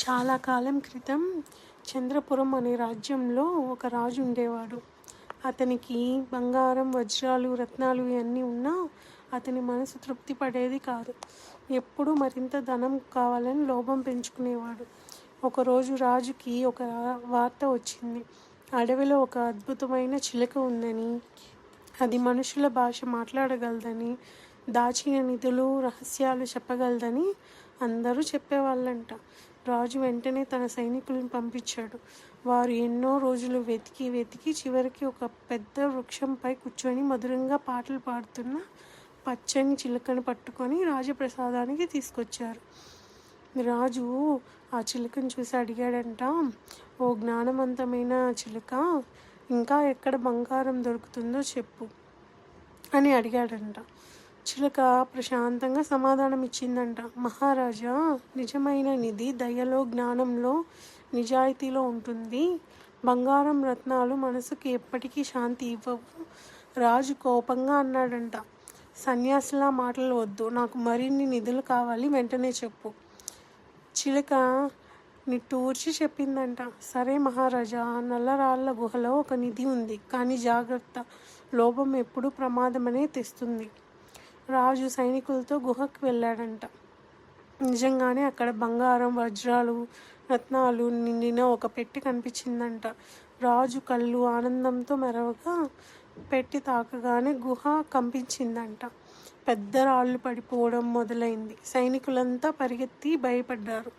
చాలా కాలం క్రితం చంద్రపురం అనే రాజ్యంలో ఒక రాజు ఉండేవాడు. అతనికి బంగారం వజ్రాలు రత్నాలు ఇవన్నీ ఉన్నా అతని మనసు తృప్తి పడేది కాదు. ఎప్పుడూ మరింత ధనం కావాలని లోభం పెంచుకునేవాడు. ఒకరోజు రాజుకి ఒక వార్త వచ్చింది. అడవిలో ఒక అద్భుతమైన చిలక ఉందని అది మనుషుల భాష మాట్లాడగలదని దాచిన నిధులు రహస్యాలు చెప్పగలదని అందరూ చెప్పేవాళ్ళంట. రాజు వెంటనే తన సైనికులను పంపించాడు. వారు ఎన్నో రోజులు వెతికి వెతికి చివరికి ఒక పెద్ద వృక్షంపై కూర్చొని మధురంగా పాటలు పాడుతున్న పచ్చని చిలుకను పట్టుకొని రాజప్రసాదానికి తీసుకొచ్చారు. రాజు ఆ చిలుకను చూసి అడిగాడంట ఓ జ్ఞానవంతమైన చిలుక ఇంకా ఎక్కడ బంగారం దొరుకుతుందో చెప్పు అని అడిగాడంట. చిలుక ప్రశాంతంగా సమాధానం ఇచ్చిందంట మహారాజా నిజమైన నిధి దయలో జ్ఞానంలో నిజాయితీలో ఉంటుంది. బంగారం రత్నాలు మనసుకి ఎప్పటికీ శాంతి ఇవ్వవు. రాజు కోపంగా అన్నాడంట. సన్యాసిలా మాటలు వద్దు. నాకు మరిన్ని నిధులు కావాలి. వెంటనే చెప్పు. చిలుక నిట్టూర్చి చెప్పిందంట. సరే మహారాజా నల్లరాళ్ళ గుహలో ఒక నిధి ఉంది. కానీ జాగ్రత్త. లోపం ఎప్పుడూ ప్రమాదమనే తెస్తుంది. రాజు సైనికులతో గుహకు వెళ్ళాడంట. నిజంగానే అక్కడ బంగారం వజ్రాలు రత్నాలు నిండిన ఒక పెట్టి కనిపించిందంట. రాజు కళ్ళు ఆనందంతో మెరవగా పెట్టి తాకగానే గుహ కంపించిందంట. పెద్ద రాళ్ళు పడిపోవడం మొదలైంది. సైనికులంతా పరిగెత్తి భయపడ్డారు.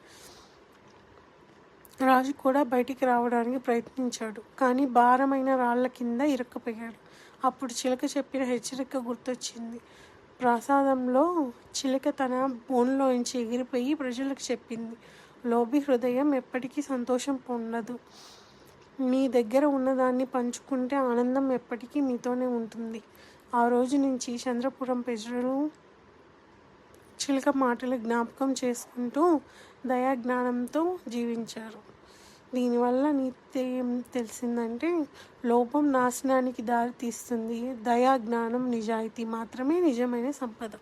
రాజు కూడా బయటికి రావడానికి ప్రయత్నించాడు కానీ భారమైన రాళ్ళ కింద ఇరుక్కుపోయాడు. అప్పుడు చిలక చెప్పిన హెచ్చరిక గుర్తొచ్చింది. ప్రసాదంలో చిలక తన బోన్లోంచి ఎగిరిపోయి ప్రజలకు చెప్పింది. లోభి హృదయం ఎప్పటికీ సంతోషం పొందదు. మీ దగ్గర ఉన్నదాన్ని పంచుకుంటే ఆనందం ఎప్పటికీ మీతోనే ఉంటుంది. ఆ రోజు నుంచి చంద్రపురం ప్రజలు చిలక మాటలు జ్ఞాపకం చేసుకుంటూ దయాజ్ఞానంతో జీవించారు. దీనివల్ల నీతి ఏం తెలిసిందంటే లోపం నాశనానికి దారి తీస్తుంది దయా జ్ఞానం నిజాయితీ మాత్రమే నిజమైన సంపద.